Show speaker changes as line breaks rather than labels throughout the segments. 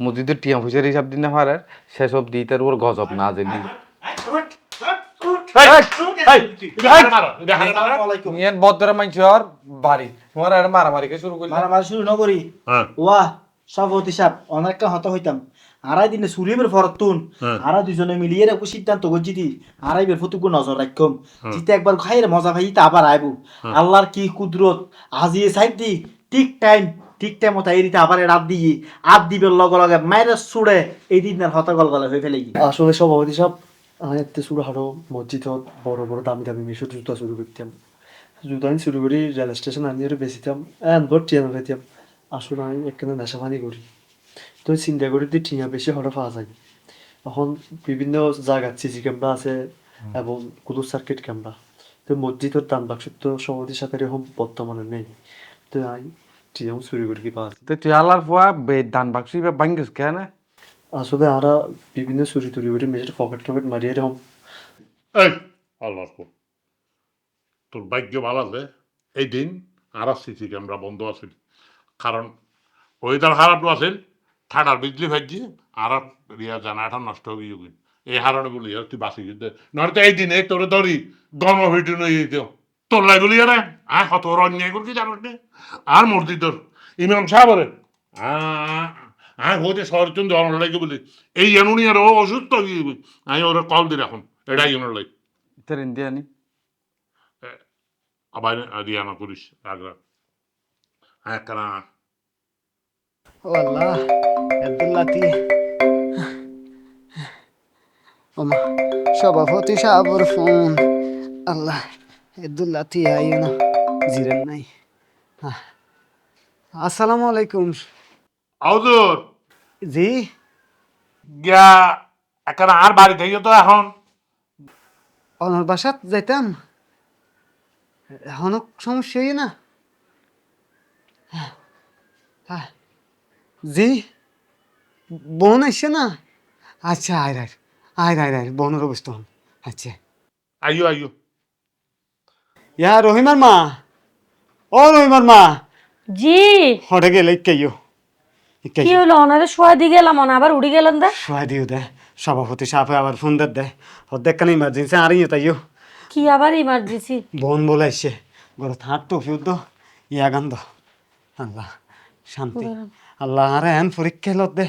মসজিদের টিয়া পয়সার হিসাব দিন না পারে সেসব দিই তার উপর গজব না জানি বাড়ি। তোমার আর মারামারিকে শুরু করলে?
মারামারি শুরু নকরি
হ্যাঁ।
ওয়া সভাপতি সাহেব অনেকটা হত হইতাম। আড়াই দিনে সুরিবের ফরতুন
হ্যাঁ।
আড়াই দুজনে মিলিয়ে রাখব সিদ্ধান্ত করছি দি আড়াই বের ফতুকু নজর রাখম।
হ্যাঁ।
জিতে একবার খাইরে মজা ভাই তা আবার আইবো। আল্লাহর কি কুদরত। আজিয়ে সাইড দি ঠিক টাইম ঠিক টাইম মতো এই দিতে আবার রাত দিয়ে আট দিবের লগে লগে মায়ের সুড়ে এই দিন আর হতা গল গলে হয়ে ফেলে
আসলে সভাপতি সব আমি এতে শুরু হারো মসজিদ বড় বড় দামি দামি মিশো জুতা শুরু করতাম। জুতা আমি শুরু করি, রেল স্টেশন আনিয়ে বেচিতাম, এন ভোট টিয়া পেতাম আসলে আমি একখানে নেশা পানি করি। তো চিন্তা করি যে টিয়া বেশি হঠাৎ পাওয়া যায়। এখন বিভিন্ন জায়গার সিসি ক্যামেরা আছে এবং কুলুর সার্কিট ক্যামেরা। তো মসজিদের দান বাক্স তো সভাপতির সাথে এরকম বর্তমানে নেই। তো আমি টিয়া চুরি করে কি পাওয়া
তো তুই ফুয়া ধান বাক্সি ভাঙ্গিস কেন
আসলে আমরা বিভিন্ন চুরি টুরি করে মেয়ের পকেট টকেট মারিয়ে এরকম
এই আল্লাহর কো তোর ভাগ্য ভালো আছে এই দিন আর সিসি ক্যামেরা বন্ধ আছে কারণ ওয়েদার খারাপ আছে ঠাডার বিজলি ভাজি আর রিয়া জানাটা নষ্ট হয়ে গিয়ে এই হারণে বলি আর তুই বাঁচি যেতে নয় তো এই দিনে তোরে ধরি গর্ম ভিডিও নিয়ে যেত তোর লাই বলি রে আ কত ওর অন্যায় করছি জানোস নে আর মসজিদ তোর ইমাম সাহেব রে আ হতে শহর চন্দ্র অনর লাগে বলি এই এমনই আর ও অসুস্থ হয়ে যাবে আমি ওরা কল দিই এখন এটাই অনর লাগে
তোর ইন্ডিয়ানি
আবার রিয়ানা করিস রাগ রাগ হ্যাঁ কেন
والله আব্দুল্লাতি ওমা সভাপতি সাহাবর ফোন আল্লাহ আব্দুল্লাতি আইও না। জিরেন নাই। আসসালামু আলাইকুম।
আউদুর
জি।
গিয়া এখন আর বাড়ি থেকে তো এখন।
অনর বাসাত যাইতাম। এখনও সমস্যা হই না। হ্যাঁ। জি। বোন আসছে না? আচ্ছা আয় রায়। আয় রায় রায়। বোনের অবস্থা আচ্ছা।
আইও আইও।
ইয়া রহিমার মা। ও রহিমার মা।
জি।
হটে গেলে কেইও
কি হলো ওনারে শোয়া দিয়ে গেলাম ওনা আবার উড়ি গেলেন দা?
শোয়া দিও দে। সভাপতি সাহেব আবার ফোন দে। দে অর্ধেক কানে ইমার্জেন্সি আর ইয়ে তাইও
কি আবার ইমার্জেন্সি
বোন বলে আসছে ঘর থাক তো ফিউ তো ইয়া গান্ধ আল্লাহ শান্তি। আল্লাহ আরে হ্যান পরীক্ষা লত দে।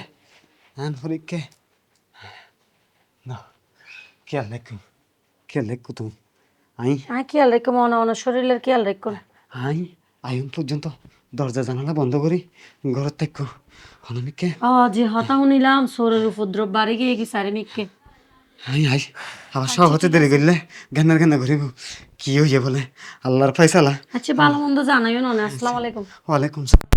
হ্যান পরীক্ষা না। খেয়াল রেখো খেয়াল রেখো তুমি? আই।
হ্যাঁ খেয়াল রেখো মনে ওনার শরীরের খেয়াল রেখো।
আই আইন পর্যন্ত দরজা জানালা বন্ধ করি ঘর থাকো অনামিকে।
ও যে হতা শুনিলাম সোরের উপদ্রব বাড়ি গিয়ে কি সারি মিককে
আই আই আবার সব হতে দেরি করলে গান্নার গান্না ঘুরিব কি হইয়ে বলে আল্লাহর ফয়সালা।
আচ্ছা ভালো মন্দ জানাইও না আসসালামু আলাইকুম।
ওয়ালাইকুম সালাম।